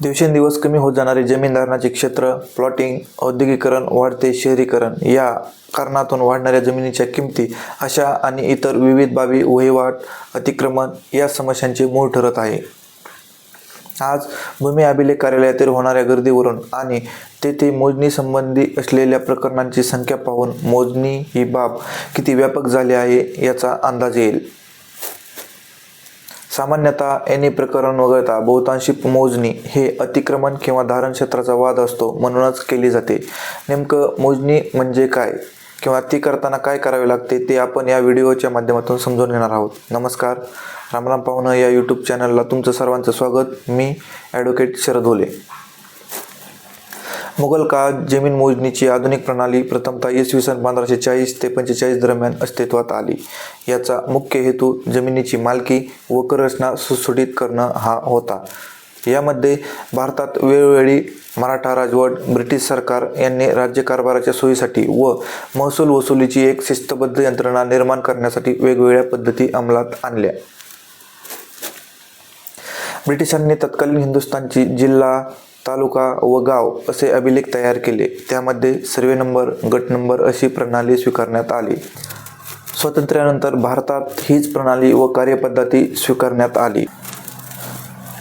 दिवसेंदिवस कमी होत जाणारे जमीनधारणाचे क्षेत्र प्लॉटिंग औद्योगिकरण वाढते शहरीकरण या कारणातून वाढणाऱ्या जमिनीच्या किमती अशा आणि इतर विविध बाबी वहिवाट अतिक्रमण या समस्यांचे मूळ ठरत आहे. आज भूमी अभिलेख कार्यालयातील होणाऱ्या गर्दीवरून आणि तेथे मोजणी संबंधी असलेल्या प्रकरणांची संख्या पाहून मोजणी ही बाब किती व्यापक झाली आहे याचा अंदाज येईल. सामान्यतः एनी प्रकरण वगळता बहुतांशी मोजणी हे अतिक्रमण किंवा धारण क्षेत्राचा वाद असतो म्हणूनच केली जाते. नेमकं मोजणी म्हणजे काय? किंवा ती करताना काय करावे लागते ते आपण या व्हिडिओच्या माध्यमातून समजून घेणार आहोत. नमस्कार. रामराम पाहुणं या यूट्यूब चॅनलला तुमचं सर्वांचं स्वागत. मी ॲडव्होकेट शरद होले मुघल काळात जमीन मोजणीची आधुनिक प्रणाली प्रथमतः इसवी सन पंधराशे चाळीस ते पंचेचाळीस दरम्यान अस्तित्वात आली. याचा मुख्य हेतू जमिनीची मालकी व कररचना सुसुटीत करणं हा होता. यामध्ये भारतात वेळोवेळी मराठा राजवट ब्रिटिश सरकार यांनी राज्यकारभाराच्या सोयीसाठी व महसूल वसुलीची एक शिस्तबद्ध यंत्रणा निर्माण करण्यासाठी वेगवेगळ्या पद्धती अंमलात आणल्या. ब्रिटिशांनी तत्कालीन हिंदुस्थानची जिल्हा तालुका व गाव असे अभिलेख तयार केले. त्यामध्ये सर्वे नंबर गट नंबर अशी प्रणाली स्वीकारण्यात आली. स्वातंत्र्यानंतर भारतात हीच प्रणाली व कार्यपद्धती स्वीकारण्यात आली.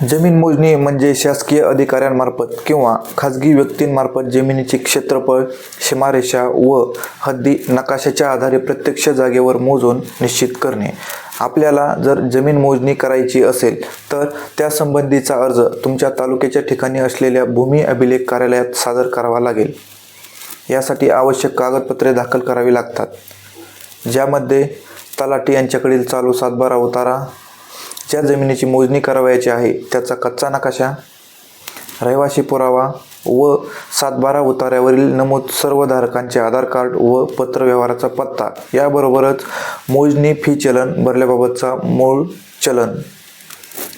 जमीन मोजणी म्हणजे शासकीय अधिकाऱ्यांमार्फत किंवा खाजगी व्यक्तींमार्फत जमिनीचे क्षेत्रफळ सीमारेषा व हद्दी नकाशाच्या आधारे प्रत्यक्ष जागेवर मोजून निश्चित करणे. आपल्याला जर जमीन मोजणी करायची असेल तर त्यासंबंधीचा अर्ज तुमच्या तालुक्याच्या ठिकाणी असलेल्या भूमी अभिलेख कार्यालयात सादर करावा लागेल. यासाठी आवश्यक कागदपत्रे दाखल करावी लागतात. ज्यामध्ये तलाठी यांच्याकडील चालू सातबारा उतारा ज्या जमिनीची मोजणी करावयाची आहे त्याचा कच्चा नकाशा रहिवासी पुरावा व सातबारा उतार्यावरील नमूद सर्व धारकांचे आधार कार्ड व पत्रव्यवहाराचा पत्ता याबरोबरच मोजणी फी चलन भरल्याबाबतचा मूळ चलन.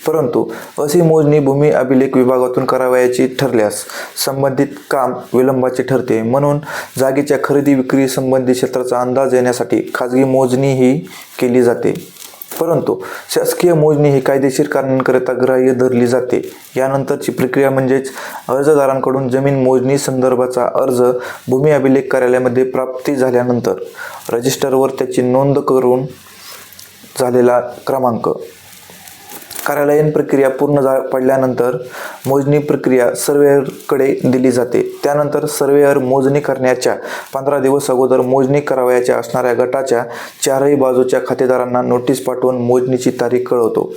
परंतु अशी मोजणी भूमी अभिलेख विभागातून करावयाची ठरल्यास संबंधित काम विलंबाचे ठरते. म्हणून जागेच्या खरेदी विक्री संबंधी क्षेत्राचा अंदाज येण्यासाठी खाजगी मोजणी ही केली जाते. परंतु शासकीय मोजणी ही कायदेशीर कारणांकरिता ग्राह्य धरली जाते. यानंतरची प्रक्रिया म्हणजेच अर्जदारांकडून जमीन मोजणी संदर्भाचा अर्ज भूमी अभिलेख कार्यालयामध्ये प्राप्ती झाल्यानंतर रजिस्टरवर त्याची नोंद करून झालेला क्रमांक. कार्यालयीन प्रक्रिया पूर्ण झा पडल्यानंतर मोजणी प्रक्रिया सर्वेअरकडे दिली जाते. त्यानंतर सर्वेअर मोजणी करण्याच्या पंधरा दिवस अगोदर मोजणी करावयाच्या असणाऱ्या गटाच्या चारही बाजूच्या खातेदारांना नोटीस पाठवून मोजणीची तारीख कळवतो.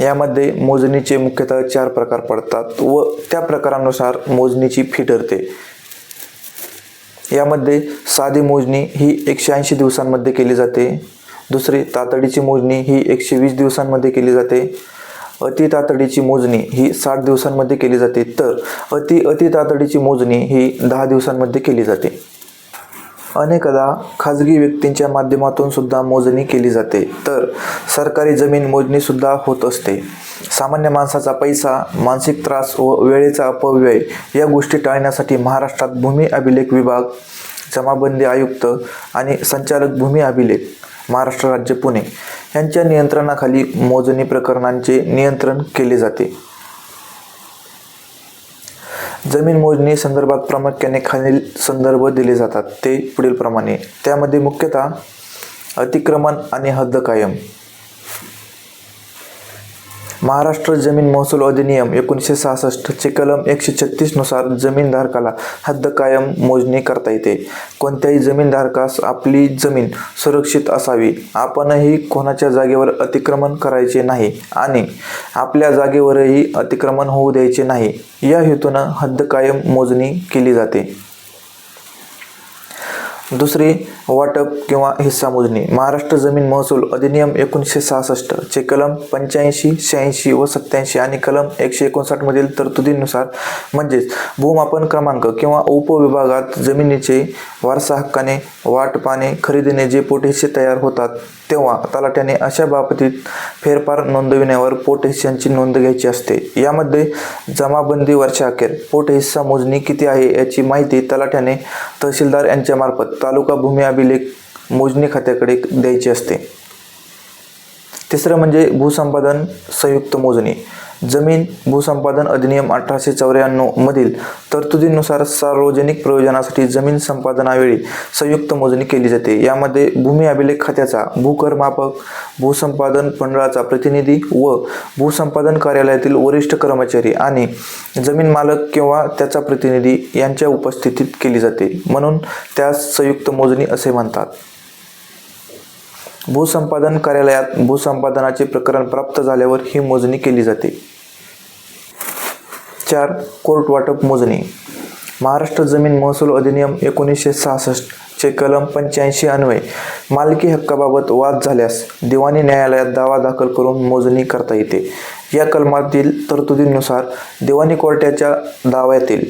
यामध्ये मोजणीचे मुख्यतः चार प्रकार पडतात व त्या प्रकारानुसार मोजणीची फी ठरते. यामध्ये साधी मोजणी ही एकशे ऐंशी दिवसांमध्ये केली जाते. दुसरी तातडीची मोजणी ही एकशे वीस दिवसांमध्ये केली जाते. अति तातडीची मोजणी ही साठ दिवसांमध्ये केली जाते. तर अति अति तातडीची मोजणी ही दहा दिवसांमध्ये केली जाते. अनेकदा खाजगी व्यक्तींच्या माध्यमातून सुद्धा मोजणी केली जाते. तर सरकारी जमीन मोजणीसुद्धा होत असते. सामान्य माणसाचा पैसा मानसिक त्रास व वेळेचा अपव्यय या गोष्टी टाळण्यासाठी महाराष्ट्रात भूमी अभिलेख विभाग जमाबंदी आयुक्त आणि संचालक भूमी अभिलेख महाराष्ट्र राज्य पुणे. यांच्या नियंत्रणाखाली मोजणी प्रकरणांचे नियंत्रण केले जाते. जमीन मोजणी संदर्भात प्रामुख्याने खालील संदर्भ दिले जातात. ते पुढील प्रमाणे त्यामध्ये मुख्यतः अतिक्रमण आणि हद्द कायम. महाराष्ट्र जमीन महसूल अधिनियम एकोणीसशे सहासष्टचे कलम एकशे छत्तीसनुसार जमीनधारकाला हद्द कायम मोजणी करता येते. कोणत्याही जमीनधारकास आपली जमीन सुरक्षित असावी. आपणही कोणाच्या जागेवर अतिक्रमण करायचे नाही आणि आपल्या जागेवरही अतिक्रमण होऊ द्यायचे नाही. या हेतूनं हद्द कायम मोजणी केली जाते. दुसरी वाटप किंवा हिस्सा मोजणी. महाराष्ट्र जमीन महसूल अधिनियम एकोणीसशे सहासष्ट चे कलम पंच्याऐंशी शहाऐंशी व सत्याऐंशी आणि कलम एकशे एकोणसाठ मधील तरतुदीनुसार म्हणजेच भूमापन क्रमांक किंवा उपविभागात जमिनीचे वारसा हक्काने वाटपाने खरेदीने जे पोटहिस्से तयार होतात तेव्हा तलाट्याने अशा बाबतीत फेरफार नोंदविण्यावर पोटहिस्स्यांची नोंद घ्यायची असते. यामध्ये जमाबंदी वर्षाअखेर पोटहिस्सा मोजणी किती आहे याची माहिती तलाट्याने तहसीलदार यांच्यामार्फत तालुका भूमी अभिलेख मोजणी खात्याकडे द्यायची असते. तिसरं म्हणजे भूसंपादन संयुक्त मोजणी. जमीन भूसंपादन अधिनियम अठराशे चौऱ्याण्णवमधील तरतुदीनुसार सार्वजनिक प्रयोजनासाठी जमीन संपादनावेळी संयुक्त मोजणी केली जाते. यामध्ये भूमी अभिलेख खात्याचा भूकरमापक भूसंपादन मंडळाचा प्रतिनिधी व भूसंपादन कार्यालयातील वरिष्ठ कर्मचारी आणि जमीन मालक किंवा त्याचा प्रतिनिधी यांच्या उपस्थितीत केली जाते. म्हणून त्यास संयुक्त मोजणी असे म्हणतात. भूसंपादन कार्यालयात भूसंपादनाचे प्रकरण प्राप्त झाल्यावर ही मोजणी केली जाते. चार कोर्ट वाटप मोजणी. महाराष्ट्र जमीन महसूल अधिनियम एकोणीसशे सहासष्ट चे कलम पंच्याऐंशी अन्वये मालकी हक्काबाबत वाद झाल्यास दिवाणी न्यायालयात दावा दाखल करून मोजणी करता येते. या कलमातील तरतुदींनुसार दिवाणी कोर्टाच्या दाव्यातील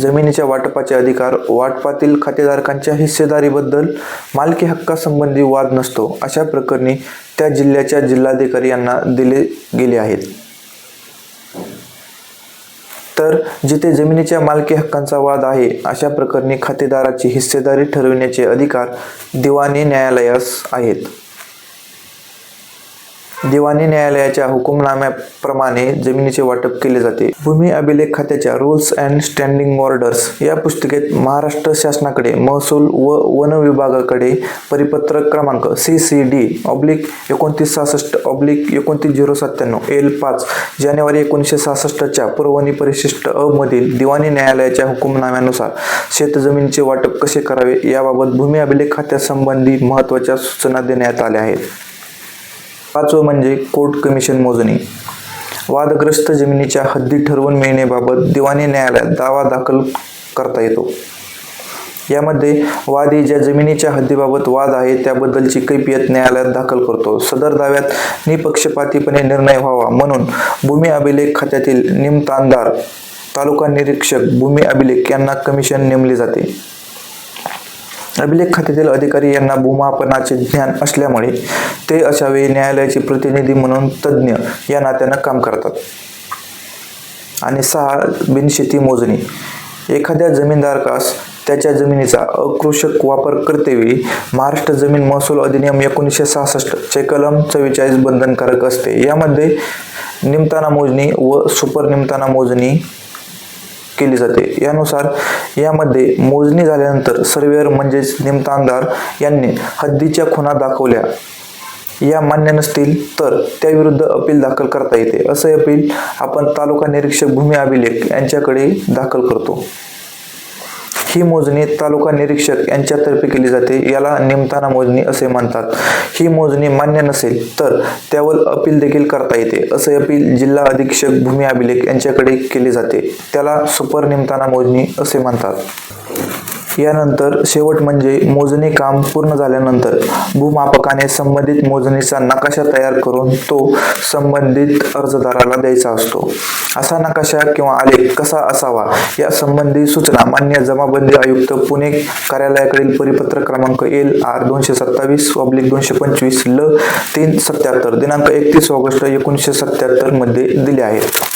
जमिनीच्या वाटपाचे अधिकार वाटपातील खातेधारकांच्या हिस्सेदारीबद्दल मालकी हक्कासंबंधी वाद नसतो अशा प्रकरणी त्या जिल्ह्याच्या जिल्हाधिकारी यांना दिले गेले आहेत. तर जिथे जमिनीच्या मालकी हक्कांचा वाद आहे अशा प्रकरणी खातेदाराची हिस्सेदारी ठरविण्याचे अधिकार दिवाणी न्यायालयास आहेत. दिवाणी न्यायालयाच्या हुकुमनाम्याप्रमाणे जमिनीचे वाटप केले जाते. भूमी अभिलेख खात्याच्या रूल्स अँड स्टँडिंग ऑर्डर्स या पुस्तिकेत महाराष्ट्र शासनाकडे महसूल व वन विभागाकडे परिपत्र क्रमांक सी सी डी ऑब्लिक एकोणतीस सहासष्ट ऑब्लिक एकोणतीस झिरो सत्त्याण्णव एल पाच जानेवारी एकोणीसशे सहासष्टच्या पुरवणी परिशिष्ट अ मधील दिवाणी न्यायालयाच्या हुकुमनाम्यानुसार शेतजमिनीचे वाटप कसे करावे याबाबत भूमी अभिलेख खात्यासंबंधी महत्त्वाच्या सूचना देण्यात आल्या आहेत. पाचवं म्हणजे कोर्ट कमिशन मोजणी. वादग्रस्त जमिनीच्या हद्दी ठरवून मिळण्याबाबत दिवाणी न्यायालयात दावा दाखल करता येतो. यामध्ये वादी ज्या जमिनीच्या हद्दीबाबत वाद आहे त्याबद्दलची कैफियत न्यायालयात दाखल करतो. सदर दाव्यात निपक्षपातीपणे निर्णय व्हावा म्हणून भूमी अभिलेख खात्यातील निमतानदार तालुका निरीक्षक भूमी अभिलेख यांना कमिशन नेमले जाते. अभिलेख खात्यातील अधिकारी यांना भूमापनाचे ज्ञान असल्यामुळे ते अशा वेळी न्यायालयाचे प्रतिनिधी म्हणून तज्ज्ञ या नात्यानं काम करतात. आणि सहा बिनशेती मोजणी. एखाद्या जमीनधारकास त्याच्या जमिनीचा अकृषक वापर करतेवेळी महाराष्ट्र जमीन महसूल अधिनियम एकोणीसशे सहासष्ट चे कलम चव्वेचाळीस बंधनकारक असते. यामध्ये निमताना मोजणी व सुपर निमताना मोजणी केली जाते. यानुसार यामध्ये मोजणी झाल्यानंतर सर्वेअर म्हणजेच निमतानदार यांनी हद्दीच्या खुणा दाखवल्या. या मान्य नसतील तर त्याविरुद्ध अपील दाखल करता येते. असे अपील आपण तालुका निरीक्षक भूमी अभिलेख यांच्याकडे दाखल करतो. ही मोजणी तालुका निरीक्षक यांच्यातर्फे केली जाते. याला निमताना मोजणी असे म्हणतात. ही मोजणी मान्य नसेल तर त्यावर अपील देखील करता येते. असे अपील जिल्हा अधीक्षक भूमी अभिलेख यांच्याकडे केले जाते. त्याला सुपर निमताना मोजणी असे म्हणतात. यानंतर शेवट म्हणजे मोजणी काम पूर्ण झाल्यानंतर भूमापकाने संबंधित मोजणीचा नकाशा तयार करून तो संबंधित अर्जदाराला द्यायचा असतो. असा नकाशा किंवा आलेख कसा असावा या संबंधी सूचना मान्य जमाबंदी आयुक्त पुणे कार्यालयाकडील परिपत्र क्रमांक एल आर दोनशे सत्तावीस ऑब्लिक दोनशे पंचवीस ल तीन सत्याहत्तर दिनांक एकतीस ऑगस्ट एकोणीसशे सत्याहत्तरमध्ये दिले आहेत.